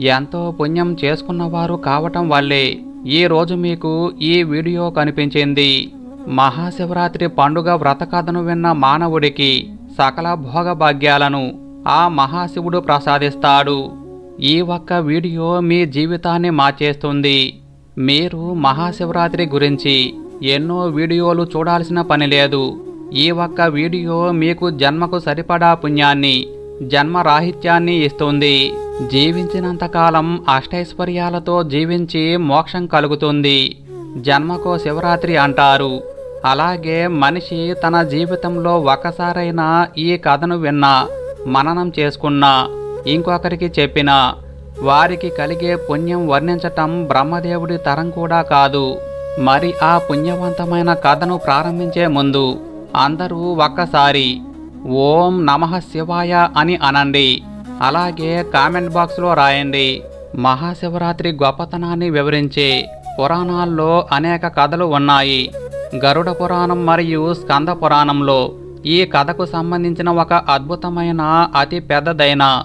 ఎంతో పుణ్యం చేసుకున్నవారు కావటం వల్లే ఈ రోజు మీకు ఈ వీడియో కనిపించింది. మహాశివరాత్రి పండుగ వ్రతకథను విన్న మానవుడికి సకల భోగభాగ్యాలను ఆ మహాశివుడు ప్రసాదిస్తాడు. ఈ ఒక్క వీడియో మీ జీవితాన్ని మార్చేస్తుంది. మీరు మహాశివరాత్రి గురించి ఎన్నో వీడియోలు చూడాల్సిన పని లేదు. ఈ ఒక్క వీడియో మీకు జన్మకు సరిపడా పుణ్యాన్ని జన్మరాహిత్యాన్ని ఇస్తుంది. జీవించినంతకాలం అష్టైశ్వర్యాలతో జీవించి మోక్షం కలుగుతుంది. జన్మకో శివరాత్రి అంటారు. అలాగే మనిషి తన జీవితంలో ఒకసారైనా ఈ కథను విన్నా మననం చేసుకున్నా ఇంకొకరికి చెప్పినా వారికి కలిగే పుణ్యం వర్ణించటం బ్రహ్మదేవుడి తరం కూడా కాదు. మరి ఆ పుణ్యవంతమైన కథను ప్రారంభించే ముందు అందరూ ఒక్కసారి ఓం నమః శివాయ అని అనండి. అలాగే కామెంట్ బాక్స్లో రాయండి. మహాశివరాత్రి గొప్పతనాన్ని వివరించే పురాణాల్లో అనేక కథలు ఉన్నాయి. గరుడ పురాణం మరియు స్కంద పురాణంలో ఈ కథకు సంబంధించిన ఒక అద్భుతమైన అతి పెద్దదైన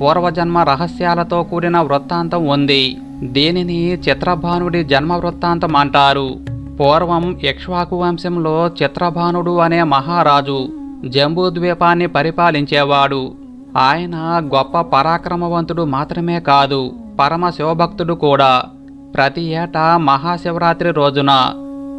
పూర్వజన్మ రహస్యాలతో కూడిన వృత్తాంతం ఉంది. దీనిని చిత్రభానుడి జన్మ వృత్తాంతం అంటారు. పూర్వం ఇక్ష్వాకు వంశంలో చిత్రభానుడు అనే మహారాజు జంబూద్వీపాన్ని పరిపాలించేవాడు. ఆయన గొప్ప పరాక్రమవంతుడు మాత్రమే కాదు పరమ శివభక్తుడు కూడా. ప్రతి ఏటా మహాశివరాత్రి రోజున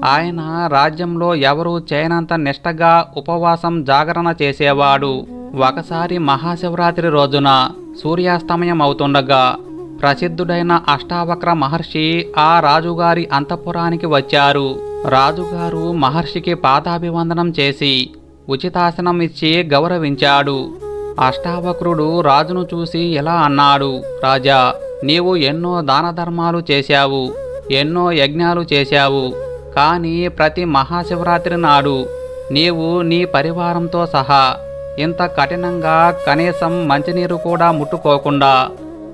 ఆయన రాజ్యంలో ఎవరూ చేయనంత నిష్టగా ఉపవాసం జాగరణ చేసేవాడు. ఒకసారి మహాశివరాత్రి రోజున సూర్యాస్తమయం అవుతుండగా ప్రసిద్ధుడైన అష్టావక్ర మహర్షి ఆ రాజుగారి అంతఃపురానికి వచ్చారు. రాజుగారు మహర్షికి పాదాభివందనం చేసి ఉచితాసనం ఇచ్చి గౌరవించాడు. అష్టావక్రుడు రాజును చూసి ఎలా అన్నాడు రాజా నీవు ఎన్నో దానధర్మాలు చేశావు ఎన్నో యజ్ఞాలు చేశావు కానీ ప్రతి మహాశివరాత్రి నాడు నీవు నీ పరివారంతో సహా ఇంత కఠినంగా కనీసం మంచినీరు కూడా ముట్టుకోకుండా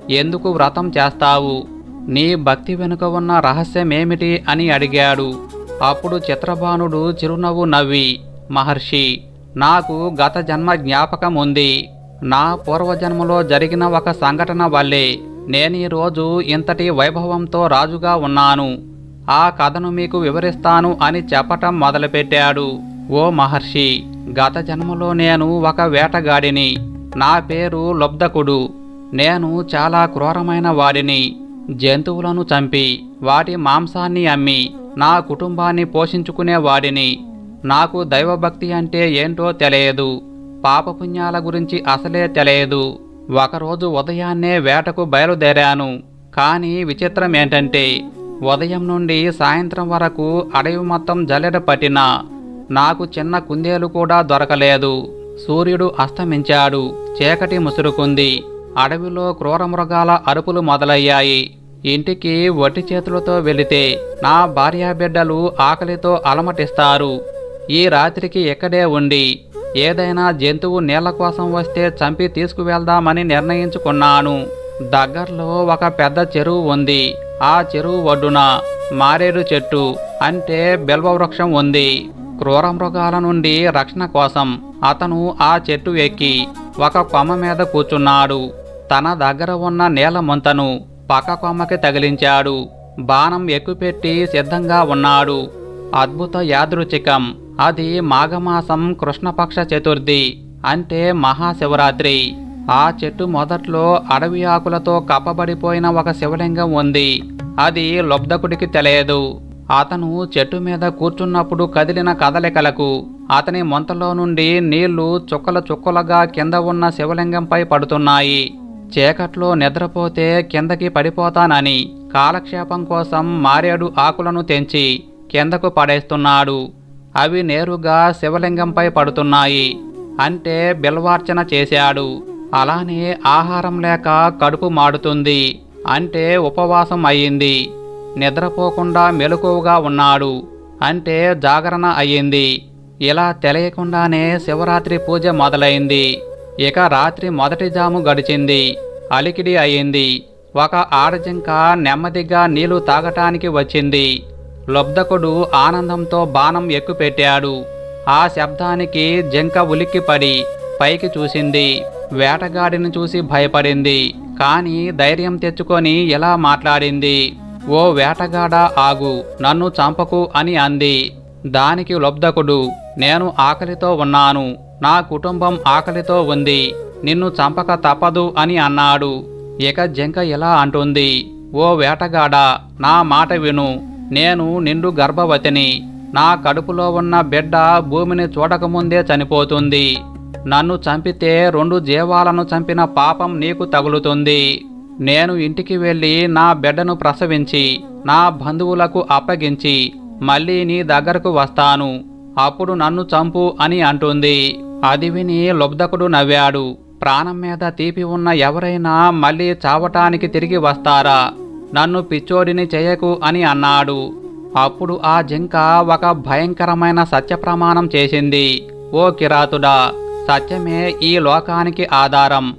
ఎందుకు వ్రతం చేస్తావు? నీ భక్తి వెనుక ఉన్న రహస్యమేమిటి? అని అడిగాడు. అప్పుడు చిత్రబాణుడు చిరునవ్వు నవ్వి మహర్షి నాకు గత జన్మ జ్ఞాపకం ఉంది. నా పూర్వజన్మలో జరిగిన ఒక సంఘటన వల్లే నేను ఈరోజు ఇంతటి వైభవంతో రాజుగా ఉన్నాను. ఆ కథను మీకు వివరిస్తాను అని చెప్పటం మొదలుపెట్టాడు. ఓ మహర్షి గత జన్మలో నేను ఒక వేటగాడిని. నా పేరు లబ్ధకుడు. నేను చాలా క్రూరమైన వాడిని. జంతువులను చంపి వాటి మాంసాన్ని అమ్మి నా కుటుంబాన్ని పోషించుకునేవాడిని నాకు దైవభక్తి అంటే ఏంటో తెలియదు. పాపపుణ్యాల గురించి అసలే తెలియదు. ఒకరోజు ఉదయాన్నే వేటకు బయలుదేరాను. కానీ విచిత్రం ఏంటంటే ఉదయం నుండి సాయంత్రం వరకు అడవి మొత్తం జల్లెడ పట్టిన నాకు చిన్న కుందేలు కూడా దొరకలేదు. సూర్యుడు అస్తమించాడు. చీకటి ముసురుకుంది. అడవిలో క్రూర మృగాల అరుపులు మొదలయ్యాయి. ఇంటికి వట్టి చేతులతో వెళితే నా భార్యాబిడ్డలు ఆకలితో అలమటిస్తారు. ఈ రాత్రికి ఇక్కడే ఉండి ఏదైనా జంతువు నీళ్ళ కోసం వస్తే చంపి తీసుకువెళ్దామని నిర్ణయించుకున్నాను. దగ్గరలో ఒక పెద్ద చెరువు ఉంది. ఆ చెరువు ఒడ్డున మారేడు చెట్టు అంటే బిల్వ వృక్షం ఉంది. క్రూర మృగాల నుండి రక్షణ కోసం అతను ఆ చెట్టు ఎక్కి ఒక కొమ్మ మీద కూర్చున్నాడు. తన దగ్గర ఉన్న నీల ముంతను పక్క కొమ్మకి తగిలించాడు. బాణం ఎక్కుపెట్టి సిద్ధంగా ఉన్నాడు. అద్భుత యాదృచికం అది మాఘమాసం కృష్ణపక్ష చతుర్థి అంటే మహాశివరాత్రి. ఆ చెట్టు మొదట్లో అడవి ఆకులతో కప్పబడిపోయిన ఒక శివలింగం ఉంది. అది లబ్ధకుడికి తెలియదు. అతను చెట్టు మీద కూర్చున్నప్పుడు కదిలిన కదలికలకు అతని మొంతలో నుండి నీళ్ళు చుక్కల చుక్కలుగా కింద ఉన్న శివలింగంపై పడుతున్నాయి. చీకట్లో నిద్రపోతే కిందకి పడిపోతానని కాలక్షేపం కోసం మారేడు ఆకులను తెంచి కిందకు పడేస్తున్నాడు. అవి నేరుగా శివలింగంపై పడుతున్నాయి. అంటే బిల్వార్చన చేశాడు. అలానే ఆహారం లేక కడుపు మాడుతుంది. అంటే ఉపవాసం అయ్యింది. నిద్రపోకుండా మెలకువగా ఉన్నాడు. అంటే జాగరణ అయ్యింది. ఇలా తెలియకుండానే శివరాత్రి పూజ మొదలైంది. ఇక రాత్రి మొదటి జాము గడిచింది. అలికిడి అయింది ఒక ఆడజింక నెమ్మదిగా నీళ్ళు తాగటానికి వచ్చింది. లబ్ధకుడు ఆనందంతో బాణం ఎక్కుపెట్టాడు. ఆ శబ్దానికి జింక ఉలిక్కిపడి పైకి చూసింది. వేటగాడిని చూసి భయపడింది. కానీ ధైర్యం తెచ్చుకొని ఎలా మాట్లాడింది? ఓ వేటగాడ ఆగు. నన్ను చంపకు అని అంది. దానికి లబ్ధకుడు నేను ఆకలితో ఉన్నాను. నా కుటుంబం ఆకలితో ఉంది. నిన్ను చంపక తప్పదు అని అన్నాడు. ఇక జింక ఇలా అంటుంది? ఓ వేటగాడ నా మాట విను. నేను నిండు గర్భవతిని. నా కడుపులో ఉన్న బిడ్డ భూమిని చూడకముందే చనిపోతుంది. నన్ను చంపితే రెండు జీవాలను చంపిన పాపం నీకు తగులుతుంది. నేను ఇంటికి వెళ్ళి నా బిడ్డను ప్రసవించి నా బంధువులకు అప్పగించి మళ్ళీ నీ దగ్గరకు వస్తాను. అప్పుడు నన్ను చంపు అని అంటుంది. అది విని లుబ్ధకుడు నవ్వాడు. ప్రాణం మీద తీపి ఉన్న ఎవరైనా మళ్ళీ చావటానికి తిరిగి వస్తారా? నన్ను పిచ్చోడిని చేయకు అని అన్నాడు. అప్పుడు ఆ జింక ఒక భయంకరమైన సత్యప్రమాణం చేసింది. ఓ కిరాతుడా సత్యమే ఈ లోకానికి ఆధారం.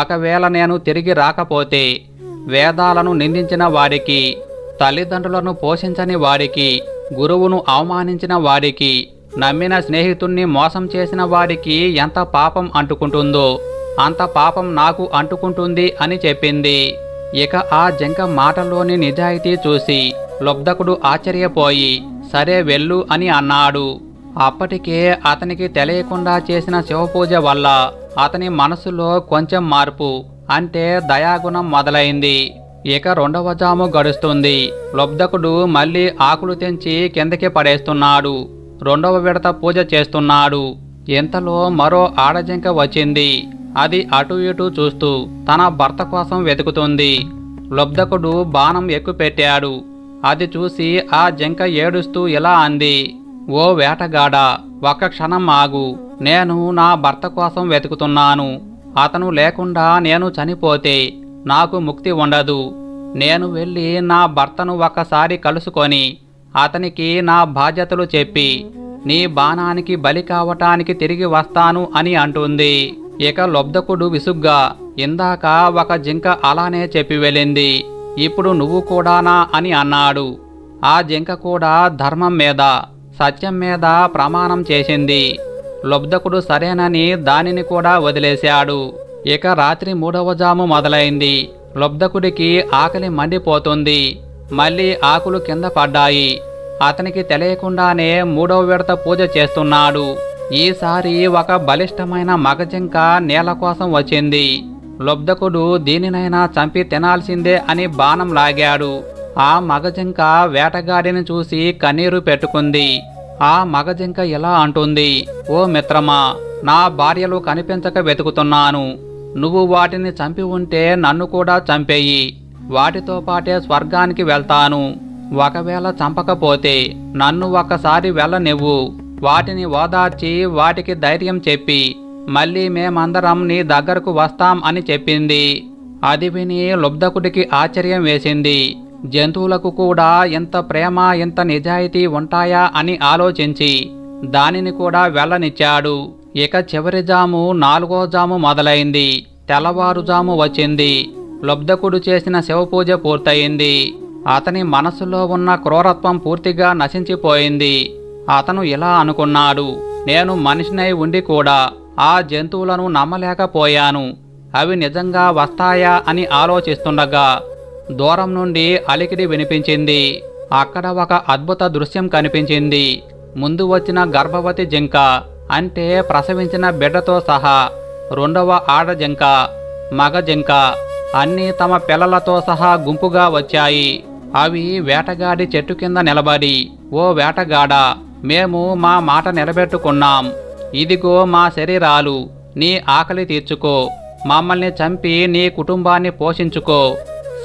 ఒకవేళ నేను తిరిగి రాకపోతే వేదాలను నిందించిన వాడికి తల్లిదండ్రులను పోషించని వాడికి గురువును అవమానించిన వాడికి నమ్మిన స్నేహితుణ్ణి మోసం చేసిన వాడికి ఎంత పాపం అంటుకుంటుందో అంత పాపం నాకు అంటుకుంటుంది అని చెప్పింది. ఇక ఆ జంక మాటలోని నిజాయితీ చూసి లబ్ధకుడు ఆశ్చర్యపోయి సరే వెళ్ళు అని అన్నాడు. అప్పటికే అతనికి తెలియకుండా చేసిన శివపూజ వల్ల అతని మనసులో కొంచెం మార్పు అంటే దయాగుణం మొదలైంది. ఇక రెండవ జాము గడుస్తుంది. లబ్ధకుడు మళ్ళీ ఆకులు తెంచి కిందకి పడేస్తున్నాడు. రెండవ విడత పూజ చేస్తున్నాడు. ఇంతలో మరో ఆడజింక వచ్చింది. అది అటు ఇటు చూస్తూ తన భర్త కోసం వెతుకుతుంది. లబ్ధకుడు బాణం ఎక్కుపెట్టాడు. అది చూసి ఆ జింక ఏడుస్తూ ఇలా అంది ఓ వేటగాడ ఒక్క క్షణం ఆగు. నేను నా భర్త కోసం వెతుకుతున్నాను. అతను లేకుండా నేను చనిపోతే నాకు ముక్తి ఉండదు. నేను వెళ్ళి నా భర్తను ఒకసారి కలుసుకొని అతనికి నా బాధ్యతలు చెప్పి నీ బాణానికి బలి కావటానికి తిరిగి వస్తాను అని అంటుంది. ఇక లబ్ధకుడు విసుగ్గా ఇందాక ఒక జింక అలానే చెప్పి వెళ్ళింది ఇప్పుడు నువ్వు కూడానా అని అన్నాడు. ఆ జింక కూడా ధర్మం మీద సత్యం మీద ప్రమాణం చేసింది. లబ్ధకుడు సరేనని దానిని కూడా వదిలేశాడు. ఇక రాత్రి మూడవ జాము మొదలైంది. లబ్ధకుడికి ఆకలి మండిపోతుంది. మళ్ళీ ఆకులు కింద పడ్డాయి. అతనికి తెలియకుండానే మూడవ విడత పూజ చేస్తున్నాడు. ఈసారి ఒక బలిష్టమైన మగజింక నేల కోసం వచ్చింది. లబ్ధకుడు దీనినైనా చంపి తినాల్సిందే అని బాణం లాగాడు. ఆ మగజింక వేటగాడిని చూసి కన్నీరు పెట్టుకుంది. ఆ మగజింక ఇలా అంటుంది ఓ మిత్రమా నా భార్యలు కనిపించక వెతుకుతున్నాను. నువ్వు వాటిని చంపి ఉంటే నన్ను కూడా చంపేయి. వాటితో పాటే స్వర్గానికి వెళ్తాను. ఒకవేళ చంపకపోతే నన్ను ఒక్కసారి వెళ్ళనివ్వు. వాటిని ఓదార్చి వాటికి ధైర్యం చెప్పి మళ్ళీ మేమందరం నీ దగ్గరకు వస్తాం అని చెప్పింది. అది విని లుబ్ధకుడికి ఆశ్చర్యం వేసింది. జంతువులకు కూడా ఇంత ప్రేమ ఇంత నిజాయితీ ఉంటాయా అని ఆలోచించి దానిని కూడా వెళ్ళనిచ్చాడు. ఇక చివరి జాము నాలుగో జాము మొదలైంది. తెల్లవారుజాము వచ్చింది. లబ్ధకుడు చేసిన శివపూజ పూర్తయింది. అతని మనసులో ఉన్న క్రూరత్వం పూర్తిగా నశించిపోయింది. అతను ఇలా అనుకున్నాడు నేను మనిషినై ఉండి కూడా ఆ జంతువులను నమ్మలేకపోయాను. అవి నిజంగా వస్తాయా? అని ఆలోచిస్తుండగా దూరం నుండి అలికిడి వినిపించింది. అక్కడ ఒక అద్భుత దృశ్యం కనిపించింది. ముందు వచ్చిన గర్భవతి జింక అంటే ప్రసవించిన బిడ్డతో సహా రెండవ ఆడ జింక మగ జింక అన్నీ తమ పిల్లలతో సహా గుంపుగా వచ్చాయి. అవి వేటగాడి చెట్టు కింద నిలబడి ఓ వేటగాడ మేము మా మాట నిలబెట్టుకున్నాం. ఇదిగో మా శరీరాలు నీ ఆకలి తీర్చుకో. మమ్మల్ని చంపి నీ కుటుంబాన్ని పోషించుకో.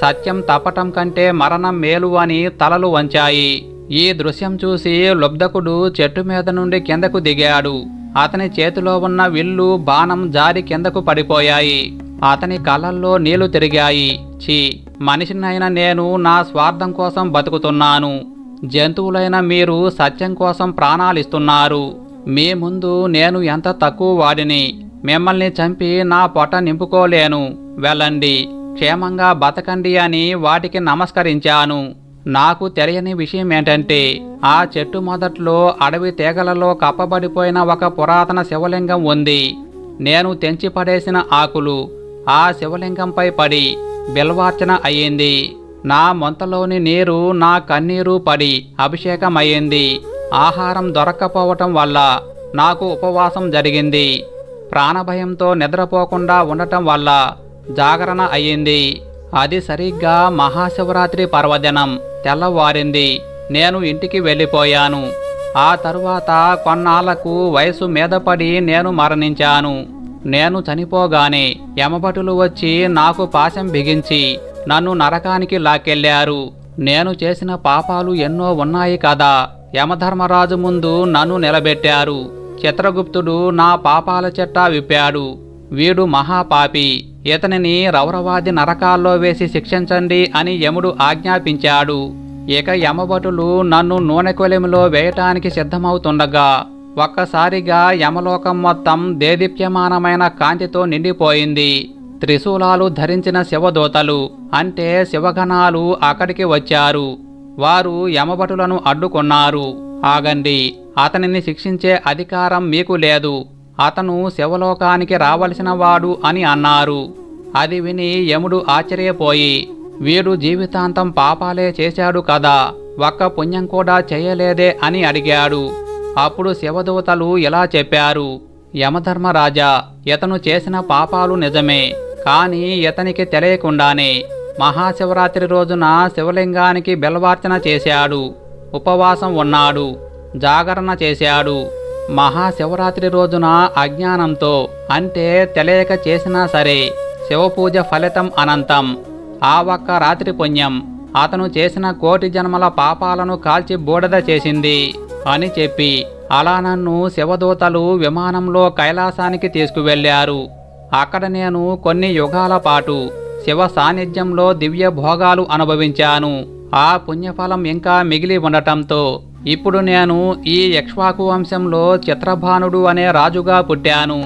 సత్యం తప్పటం కంటే మరణం మేలు అని తలలు వంచాయి. ఈ దృశ్యం చూసి లుబ్ధకుడు చెట్టు మీద నుండి కిందకు దిగాడు. అతని చేతిలో ఉన్న విల్లు బాణం జారి కిందకు పడిపోయాయి. అతని కళ్ళల్లో నీళ్ళు తిరిగాయి. ఛీ మనిషినైన నేను నా స్వార్థం కోసం బతుకుతున్నాను. జంతువులైన మీరు సత్యం కోసం ప్రాణాలిస్తున్నారు. మీ ముందు నేను ఎంత తక్కువ వాడిని మిమ్మల్ని చంపి నా పొట్ట నింపుకోలేను. వెళ్ళండి క్షేమంగా బతకండి అని వాటికి నమస్కరించాను. నాకు తెలియని విషయం ఏంటంటే ఆ చెట్టు మొదట్లో అడవి తీగలలో కప్పబడిపోయిన ఒక పురాతన శివలింగం ఉంది. నేను తెంచి పడేసిన ఆకులు ఆ శివలింగంపై పడి బిల్వార్చన అయ్యింది. నా మొంతలోని నీరు నా కన్నీరు పడి అభిషేకం అయ్యింది ఆహారం దొరక్కపోవటం వల్ల నాకు ఉపవాసం జరిగింది. ప్రాణభయంతో నిద్రపోకుండా ఉండటం వల్ల జాగరణ అయ్యింది. అది సరిగ్గా మహాశివరాత్రి పర్వదినం తెల్లవారింది. నేను ఇంటికి వెళ్ళిపోయాను. ఆ తరువాత కొన్నాళ్ళకు వయసు మీద పడి నేను మరణించాను. నేను చనిపోగానే యమభటులు వచ్చి నాకు పాశం బిగించి నన్ను నరకానికి లాకెళ్ళారు నేను చేసిన పాపాలు ఎన్నో ఉన్నాయి కదా. యమధర్మరాజు ముందు నన్ను నిలబెట్టారు. చిత్రగుప్తుడు నా పాపాల చెట్టా విప్పాడు. వీడు మహాపాపి. ఇతనిని రౌరవాది నరకాల్లో వేసి శిక్షించండి అని యముడు ఆజ్ఞాపించాడు. ఇక యమభటులు నన్ను నూనె కొలిమిలో వేయటానికి సిద్ధమవుతుండగా ఒక్కసారిగా యమలోకం మొత్తం దేదీప్యమానమైన కాంతితో నిండిపోయింది. త్రిశూలాలు ధరించిన శివదూతలు. అంటే శివగణాలు అక్కడికి వచ్చారు. వారు యమభటులను అడ్డుకున్నారు. ఆగండి అతనిని శిక్షించే అధికారం మీకు లేదు. అతను శివలోకానికి రావలసిన వాడు అని అన్నారు. అది విని యముడు ఆశ్చర్యపోయి వీడు జీవితాంతం పాపాలే చేశాడు కదా ఒక్క పుణ్యం కూడా చేయలేదే అని అడిగాడు. అప్పుడు శివదూతలు ఇలా చెప్పారు యమధర్మరాజా ఇతను చేసిన పాపాలు నిజమే. కానీ ఇతనికి తెలియకుండానే మహాశివరాత్రి రోజున శివలింగానికి బెల్వార్చన చేశాడు ఉపవాసం ఉన్నాడు జాగరణ చేశాడు. మహాశివరాత్రి రోజున అజ్ఞానంతో అంటే తెలియక చేసినా సరే శివపూజ ఫలితం అనంతం. ఆ ఒక్క రాత్రి పుణ్యం అతను చేసిన కోటి జన్మల పాపాలను కాల్చి బూడద చేసింది అని చెప్పి అలా నన్ను శివదూతలు విమానంలో కైలాసానికి తీసుకువెళ్ళారు. అక్కడ నేను కొన్ని యుగాల పాటు శివ సాన్నిధ్యంలో దివ్య భోగాలు అనుభవించాను. ఆ పుణ్యఫలం ఇంకా మిగిలి ఉండటంతో ఇప్పుడు నేను ఈ యక్ష్వాకు వంశంలో చిత్రభానుడు అనే రాజుగా పుట్టాను.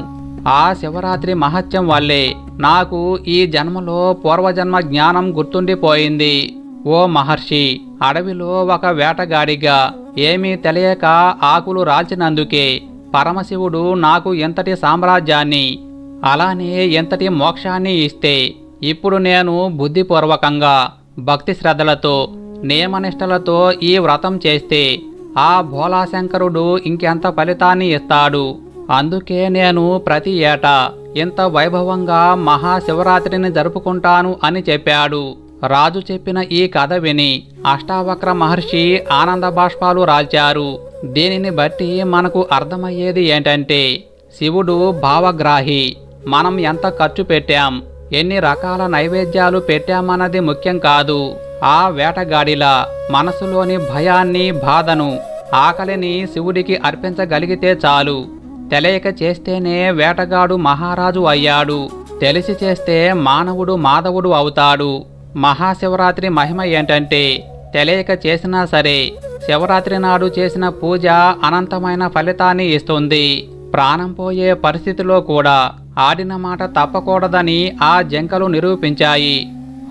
ఆ శివరాత్రి మహత్యం వల్లే నాకు ఈ జన్మలో పూర్వజన్మ జ్ఞానం గుర్తుండిపోయింది. ఓ మహర్షి అడవిలో ఒక వేటగాడిగా ఏమీ తెలియక ఆకులు రాల్చినందుకే పరమశివుడు నాకు ఎంతటి సామ్రాజ్యాన్ని అలానే ఎంతటి మోక్షాన్ని ఇస్తే ఇప్పుడు నేను బుద్ధిపూర్వకంగా భక్తి శ్రద్ధలతో నియమనిష్టలతో ఈ వ్రతం చేస్తే ఆ భోలాశంకరుడు ఇంకెంత ఫలితాన్ని ఇస్తాడు? అందుకే నేను ప్రతి ఏటా ఇంత వైభవంగా మహాశివరాత్రిని జరుపుకుంటాను అని చెప్పాడు. రాజు చెప్పిన ఈ కథ విని అష్టావక్ర మహర్షి ఆనంద బాష్పాలు రాల్చారు. దీనిని బట్టి మనకు అర్థమయ్యేది ఏంటంటే శివుడు భావగ్రాహి. మనం ఎంత ఖర్చు పెట్టాం? ఎన్ని రకాల నైవేద్యాలు పెట్టామన్నది ముఖ్యం కాదు. ఆ వేటగాడిలా మనసులోని భయాన్ని బాధను ఆకలిని శివుడికి అర్పించగలిగితే చాలు. తెలియక చేస్తేనే వేటగాడు మహారాజు అయ్యాడు. తెలిసి చేస్తే మానవుడు మాధవుడు అవుతాడు. మహాశివరాత్రి మహిమ ఏంటంటే తెలియక చేసినా సరే శివరాత్రి నాడు చేసిన పూజ అనంతమైన ఫలితాన్ని ఇస్తుంది. ప్రాణం పోయే పరిస్థితిలో కూడా ఆడిన మాట తప్పకూడదని ఆ జంకలు నిరూపించాయి.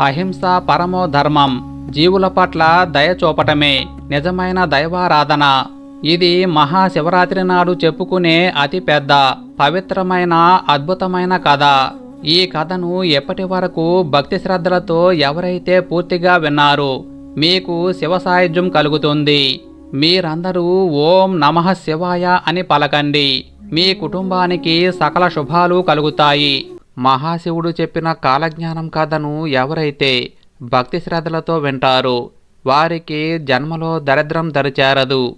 అహింస పరమో ధర్మం జీవుల పట్ల దయ చూపటమే నిజమైన దైవారాధన. ఇది మహాశివరాత్రి నాడు చెప్పుకునే అతి పెద్ద పవిత్రమైన అద్భుతమైన కథ. ఈ కథను ఎప్పటి వరకు భక్తి శ్రద్ధలతో ఎవరైతే పూర్తిగా విన్నారు మీకు శివ సాయుధ్యం కలుగుతుంది. మీరందరూ ఓం నమః శివాయ అని పలకండి. మీ కుటుంబానికి సకల శుభాలు కలుగుతాయి. మహాశివుడు చెప్పిన కాలజ్ఞానం కథను ఎవరైతే భక్తి శ్రద్ధలతో వింటారో వారికి జన్మలో దరిద్రం దరిచేరదు.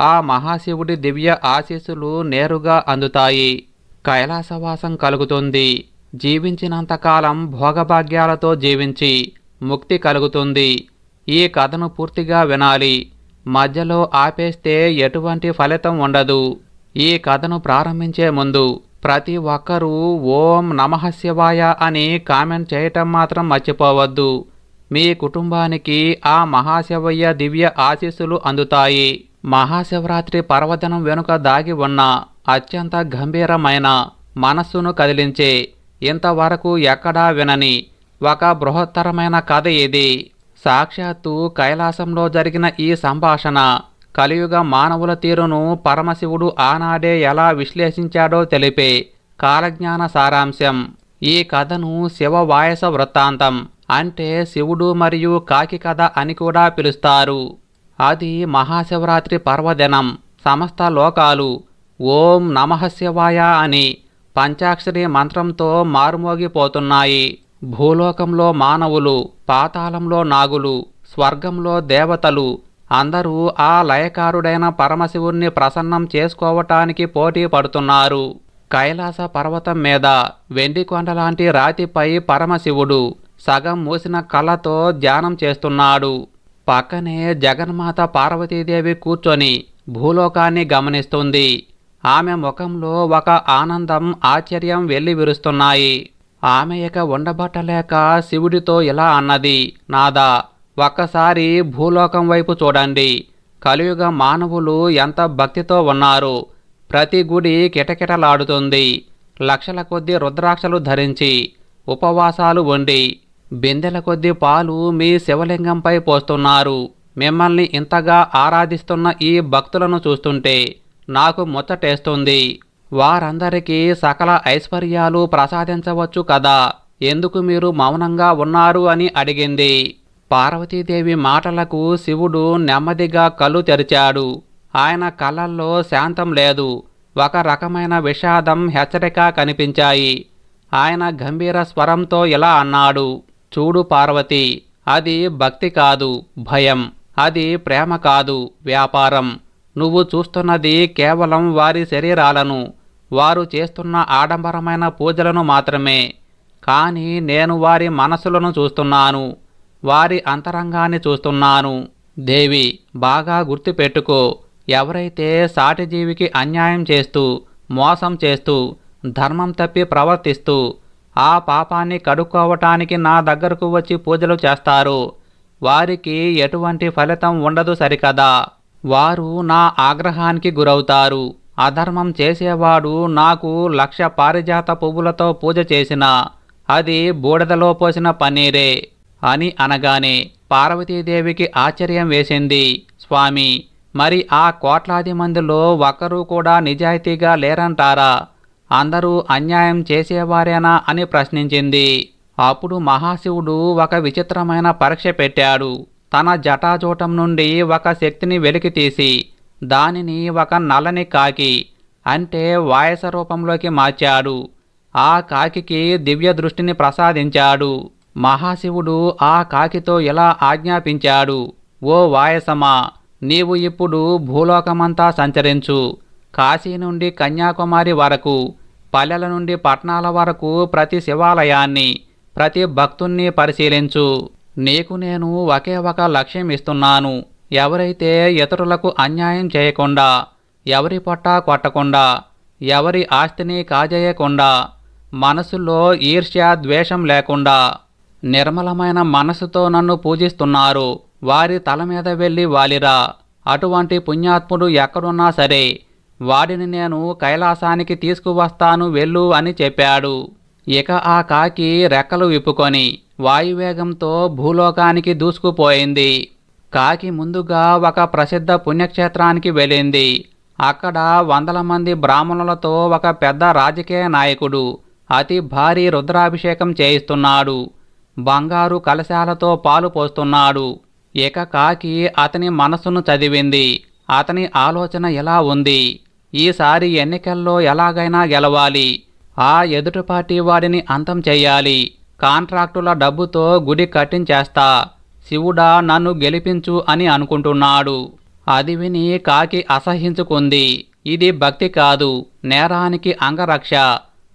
ఆ మహాశివుడి దివ్య ఆశీస్సులు నేరుగా అందుతాయి. కైలాసవాసం కలుగుతుంది. జీవించినంతకాలం భోగభాగ్యాలతో జీవించి ముక్తి కలుగుతుంది. ఈ కథను పూర్తిగా వినాలి. మధ్యలో ఆపేస్తే ఎటువంటి ఫలితం ఉండదు. ఈ కథను ప్రారంభించే ముందు ప్రతి ఒక్కరూ ఓం నమః శివాయ అని కామెంట్ చేయటం మాత్రం మర్చిపోవద్దు. మీ కుటుంబానికి ఆ మహాశివయ్య దివ్య ఆశీస్సులు అందుతాయి. మహాశివరాత్రి పర్వదినం వెనుక దాగి ఉన్న అత్యంత గంభీరమైన మనస్సును కదిలించే ఇంతవరకు ఎక్కడా వినని ఒక బృహత్తరమైన కథ ఇది. సాక్షాత్తు కైలాసంలో జరిగిన ఈ సంభాషణ కలియుగ మానవుల తీరును పరమశివుడు ఆనాడే ఎలా విశ్లేషించాడో తెలిపే కాలజ్ఞాన సారాంశం. ఈ కథను శివవాయస వృత్తాంతం అంటే శివుడు మరియు కాకి కథ అని కూడా పిలుస్తారు. అది మహాశివరాత్రి పర్వదినం సమస్త లోకాలు ఓం నమః శివాయ అని పంచాక్షరి మంత్రంతో మారుమోగిపోతున్నాయి. భూలోకంలో మానవులు పాతాళంలో నాగులు స్వర్గంలో దేవతలు అందరూ ఆ లయకారుడైన పరమశివుణ్ణి ప్రసన్నం చేసుకోవటానికి పోటీ పడుతున్నారు. కైలాస పర్వతం మీద వెండి కొండలాంటి రాతిపై పరమశివుడు సగం మూసిన కళ్ళతో ధ్యానం చేస్తున్నాడు. పక్కనే జగన్మాత పార్వతీదేవి కూర్చొని భూలోకాన్ని గమనిస్తుంది. ఆమె ముఖంలో ఒక ఆనందం ఆశ్చర్యం వెళ్ళి విరుస్తున్నాయి ఆమె ఇక ఉండబట్టలేక శివుడితో ఇలా అన్నది? నాదా ఒక్కసారి భూలోకం వైపు చూడండి. కలియుగ మానవులు ఎంత భక్తితో ఉన్నారు. ప్రతి గుడి కిటకిటలాడుతుంది. లక్షల కొద్ది రుద్రాక్షలు ధరించి ఉపవాసాలు ఉండి బిందెల కొద్ది పాలు మీ శివలింగంపై పోస్తున్నారు. మిమ్మల్ని ఇంతగా ఆరాధిస్తున్న ఈ భక్తులను చూస్తుంటే నాకు ముచ్చటేస్తుంది. వారందరికీ సకల ఐశ్వర్యాలు ప్రసాదించవచ్చు కదా. ఎందుకు మీరు మౌనంగా ఉన్నారు అని అడిగింది. పార్వతీదేవి మాటలకు శివుడు నెమ్మదిగా కళ్ళు తెరిచాడు. ఆయన కళ్ళల్లో శాంతం లేదు. ఒక రకమైన విషాదం హెచ్చరిక కనిపించాయి. ఆయన గంభీర స్వరంతో ఇలా అన్నాడు. చూడు పార్వతి అది భక్తి కాదు భయం. అది ప్రేమ కాదు వ్యాపారం. నువ్వు చూస్తున్నది కేవలం వారి శరీరాలను వారు చేస్తున్న ఆడంబరమైన పూజలను మాత్రమే. కానీ నేను వారి మనసులను చూస్తున్నాను. వారి అంతరంగాన్ని చూస్తున్నాను. దేవి బాగా గుర్తుపెట్టుకో. ఎవరైతే సాటిజీవికి అన్యాయం చేస్తూ మోసం చేస్తూ ధర్మం తప్పి ప్రవర్తిస్తూ ఆ పాపాన్ని కడుక్కోవటానికి నా దగ్గరకు వచ్చి పూజలు చేస్తారు వారికి ఎటువంటి ఫలితం ఉండదు సరికదా. వారు నా ఆగ్రహానికి గురవుతారు. అధర్మం చేసేవాడు నాకు లక్ష పారిజాత పువ్వులతో పూజ చేసిన అది బూడిదలో పోసిన పన్నీరే అని అనగానే పార్వతీదేవికి ఆశ్చర్యం వేసింది. స్వామి మరి ఆ కోట్లాది మందిలో ఒకరు కూడా నిజాయితీగా లేరంటారా? అందరూ అన్యాయం చేసేవారేనా అని ప్రశ్నించింది. అప్పుడు మహాశివుడు ఒక విచిత్రమైన పరీక్ష పెట్టాడు. తన జటాజూటం నుండి ఒక శక్తిని వెలికితీసి దానిని ఒక నల్లని కాకి అంటే వాయస రూపంలోకి మార్చాడు. ఆ కాకికి దివ్య దృష్టిని ప్రసాదించాడు. మహాశివుడు ఆ కాకితో ఇలా ఆజ్ఞాపించాడు. ఓ వాయసమా నీవు ఇప్పుడు భూలోకమంతా సంచరించు. కాశీ నుండి కన్యాకుమారి వరకు పల్లెల నుండి పట్టణాల వరకు ప్రతి శివాలయాన్ని ప్రతి భక్తుణ్ణి పరిశీలించు. నీకు నేను ఒకే ఒక లక్ష్యం ఇస్తున్నాను. ఎవరైతే ఇతరులకు అన్యాయం చేయకుండా ఎవరి పొట్ట కొట్టకుండా ఎవరి ఆస్తిని కాజేయకుండా మనసులో ఈర్ష్య ద్వేషం లేకుండా నిర్మలమైన మనసుతో నన్ను పూజిస్తున్నారు వారి తల మీద వెళ్ళి వాలిరా. అటువంటి పుణ్యాత్ముడు ఎక్కడున్నా సరే వాడిని నేను కైలాసానికి తీసుకువస్తాను వెళ్ళు అని చెప్పాడు. ఇక ఆ కాకి రెక్కలు విప్పుకొని వాయువేగంతో భూలోకానికి దూసుకుపోయింది. కాకి ముందుగా ఒక ప్రసిద్ధ పుణ్యక్షేత్రానికి వెళ్ళింది. అక్కడ వందల మంది బ్రాహ్మణులతో ఒక పెద్ద రాజకీయ నాయకుడు అతి భారీ రుద్రాభిషేకం చేయిస్తున్నాడు. బంగారు కలశాలతో పాలు పోస్తున్నాడు. ఇక కాకి అతని మనసును చదివింది. అతని ఆలోచన ఎలా ఉంది? ఈసారి ఎన్నికల్లో ఎలాగైనా గెలవాలి. ఆ ఎదుటి పార్టీ వాడిని అంతం చెయ్యాలి కాంట్రాక్టుల డబ్బుతో గుడి కట్టించేస్తా. శివుడా నన్ను గెలిపించు అని అనుకుంటున్నాడు. అది విని కాకి అసహించుకుంది. ఇది భక్తి కాదు నేరానికి అంగరక్ష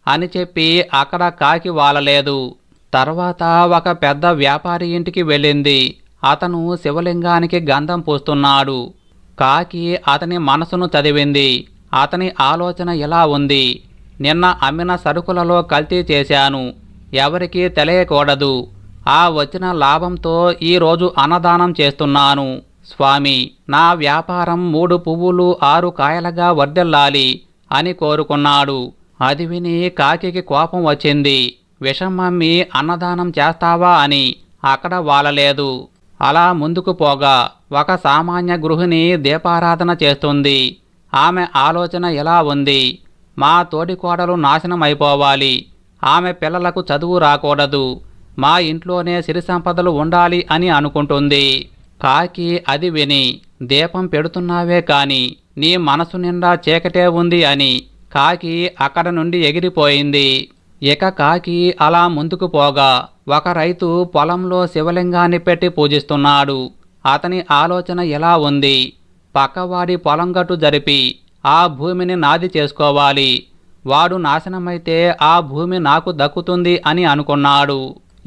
అని చెప్పి అక్కడ కాకి వాలలేదు. తర్వాత ఒక పెద్ద వ్యాపారి ఇంటికి వెళ్ళింది. అతను శివలింగానికి గంధం పూస్తున్నాడు. కాకి అతని మనసును చదివింది. అతని ఆలోచన ఇలా ఉంది. నిన్న అమ్మిన సరుకులలో కల్తీ చేశాను. ఎవరికీ తెలియకూడదు. ఆ వచ్చిన లాభంతో ఈరోజు అన్నదానం చేస్తున్నాను. స్వామి నా వ్యాపారం మూడు పువ్వులు ఆరు కాయలుగా వర్దెల్లాలి అని కోరుకున్నాడు. అది విని కాకికి కోపం వచ్చింది. విషం మమ్మి అన్నదానం చేస్తావా అని అక్కడ వాలలేదు. అలా ముందుకు పోగా ఒక సామాన్య గృహిణి దీపారాధన చేస్తుంది. ఆమె ఆలోచన ఎలా ఉంది? మా తోడి కోడలు నాశనం అయిపోవాలి ఆమె పిల్లలకు చదువు రాకూడదు. మా ఇంట్లోనే సిరి సంపదలు ఉండాలి అని అనుకుంటుంది. కాకి అది విని దీపం పెడుతున్నావే కాని నీ మనసు నిండా చీకటే ఉంది అని కాకి అక్కడ నుండి ఎగిరిపోయింది. ఇక కాకి అలా ముందుకు పోగా ఒక రైతు పొలంలో శివలింగాన్ని పెట్టి పూజిస్తున్నాడు. అతని ఆలోచన ఎలా ఉంది. పక్కవాడి పొలం గట్టు జరిపి ఆ భూమిని నాది చేసుకోవాలి. వాడు నాశనమైతే ఆ భూమి నాకు దక్కుతుంది అని అనుకున్నాడు.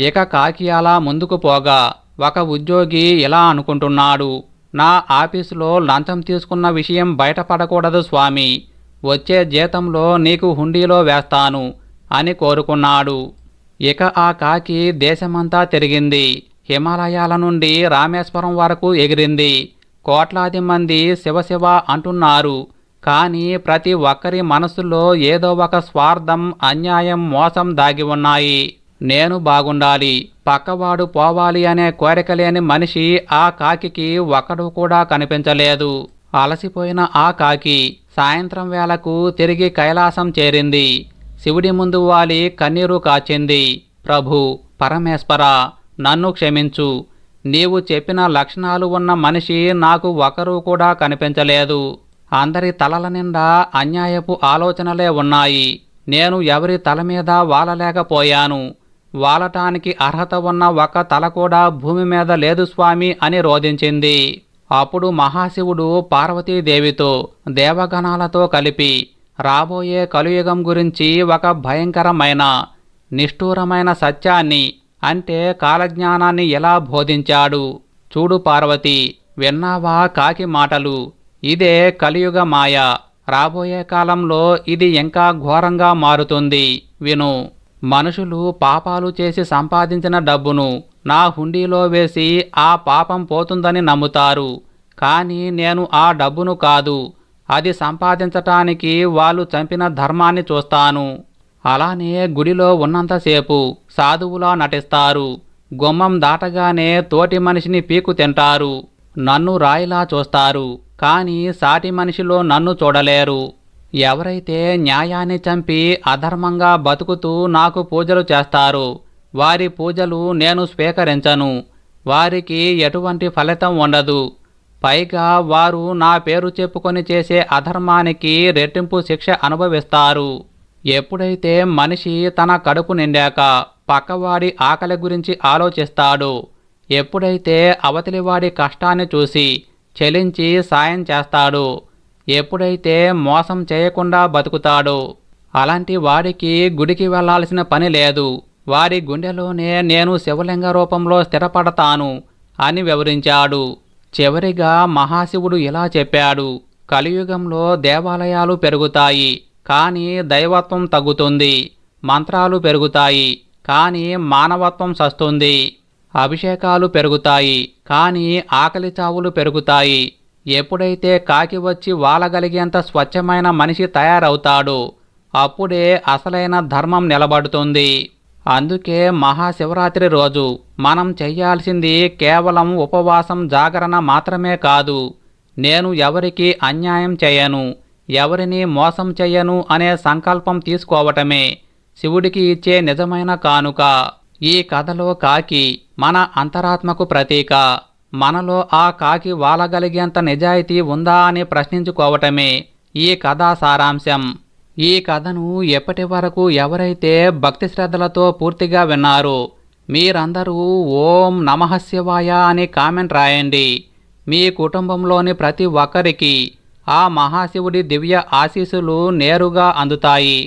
ఇక కాకి అలా ముందుకు పోగా ఒక ఉద్యోగి ఇలా అనుకుంటున్నాడు నా ఆఫీసులో లంచం తీసుకున్న విషయం బయటపడకూడదు స్వామి వచ్చే జీతంలో నీకు హుండీలో వేస్తాను అని కోరుకున్నాడు. ఇక ఆ కాకి దేశమంతా తిరిగింది హిమాలయాల నుండి రామేశ్వరం వరకు ఎగిరింది. కోట్లాది మంది శివశివ అంటున్నారు కానీ ప్రతి ఒక్కరి మనసులో ఏదో ఒక స్వార్థం అన్యాయం మోసం దాగి ఉన్నాయి. నేను బాగుండాలి పక్కవాడు పోవాలి అనే కోరిక లేని మనిషి ఆ కాకికి ఒకడు కూడా కనిపించలేదు. అలసిపోయిన ఆ కాకి సాయంత్రం వేళకు తిరిగి కైలాసం చేరింది. శివుడి ముందు వాలి కన్నీరు కాచింది. ప్రభు పరమేశ్వర నన్ను క్షమించు. నీవు చెప్పిన లక్షణాలు ఉన్న మనిషి నాకు ఒకరు కూడా కనిపించలేదు. అందరి తలల నిండా అన్యాయపు ఆలోచనలే ఉన్నాయి. నేను ఎవరి తల మీద వాలలేకపోయాను. వాలటానికి అర్హత ఉన్న ఒక తల కూడా భూమి మీద లేదు స్వామి అని రోధించింది. అప్పుడు మహాశివుడు పార్వతీదేవితో దేవగణాలతో కలిపి రాబోయే కలియుగం గురించి ఒక భయంకరమైన నిష్ఠూరమైన సత్యాన్ని అంటే కాలజ్ఞానాన్ని ఎలా బోధించాడు? చూడు పార్వతి విన్నావా కాకి మాటలు? ఇదే కలియుగ మాయ. రాబోయే కాలంలో ఇది ఇంకా ఘోరంగా మారుతుంది. విను. మనుషులు పాపాలు చేసి సంపాదించిన డబ్బును నా హుండీలో వేసి ఆ పాపం పోతుందని నమ్ముతారు. కానీ నేను ఆ డబ్బును కాదు అది సంపాదించటానికి వాళ్ళు చంపిన ధర్మాన్ని చూస్తాను. అలానే గుడిలో ఉన్నంతసేపు సాధువులా నటిస్తారు. గుమ్మం దాటగానే తోటి మనిషిని పీకు తింటారు. నన్ను రాయిలా చూస్తారు. కానీ సాటి మనిషిలో నన్ను చూడలేరు. ఎవరైతే న్యాయాన్ని చంపి అధర్మంగా బతుకుతూ నాకు పూజలు చేస్తారు వారి పూజలు నేను స్వీకరించను. వారికి ఎటువంటి ఫలితం ఉండదు. పైగా వారు నా పేరు చెప్పుకొని చేసే అధర్మానికి రెట్టింపు శిక్ష అనుభవిస్తారు. ఎప్పుడైతే మనిషి తన కడుపు నిండాక పక్కవాడి ఆకలి గురించి ఆలోచిస్తాడు ఎప్పుడైతే అవతలివాడి కష్టాన్ని చూసి చెలించి సాయం చేస్తాడు ఎప్పుడైతే మోసం చేయకుండా బతుకుతాడో అలాంటి వాడికి గుడికి వెళ్ళాల్సిన పని లేదు. వారి గుండెలోనే నేను శివలింగ రూపంలో స్థిరపడతాను అని వివరించాడు. చివరిగా మహాశివుడు ఇలా చెప్పాడు కలియుగంలో దేవాలయాలు పెరుగుతాయి కానీ దైవత్వం తగ్గుతుంది మంత్రాలు పెరుగుతాయి కానీ మానవత్వం సస్తుంది అభిషేకాలు పెరుగుతాయి కానీ ఆకలి చావులు పెరుగుతాయి ఎప్పుడైతే కాకి వచ్చి వాలగలిగేంత స్వచ్ఛమైన మనిషి తయారవుతాడు అప్పుడే అసలైన ధర్మం నిలబడుతుంది. అందుకే మహాశివరాత్రి రోజు మనం చెయ్యాల్సింది కేవలం ఉపవాసం జాగరణ మాత్రమే కాదు నేను ఎవరికి అన్యాయం చేయను ఎవరిని మోసం చెయ్యను అనే సంకల్పం తీసుకోవటమే శివుడికి ఇచ్చే నిజమైన కానుక. ఈ కథలో కాకి మన అంతరాత్మకు ప్రతీక. మనలో ఆ కాకి వాలగలిగేంత నిజాయితీ ఉందా అని ప్రశ్నించుకోవటమే ఈ కథా సారాంశం. ఈ కథను ఎప్పటి వరకు ఎవరైతే భక్తి శ్రద్ధలతో పూర్తిగా విన్నారో మీరందరూ ఓం నమః శివాయ అని కామెంట్ రాయండి. మీ కుటుంబంలోని ప్రతి ఒక్కరికి ఆ మహాశివుడి దివ్య ఆశీస్సులు నేరుగా అందుతాయి.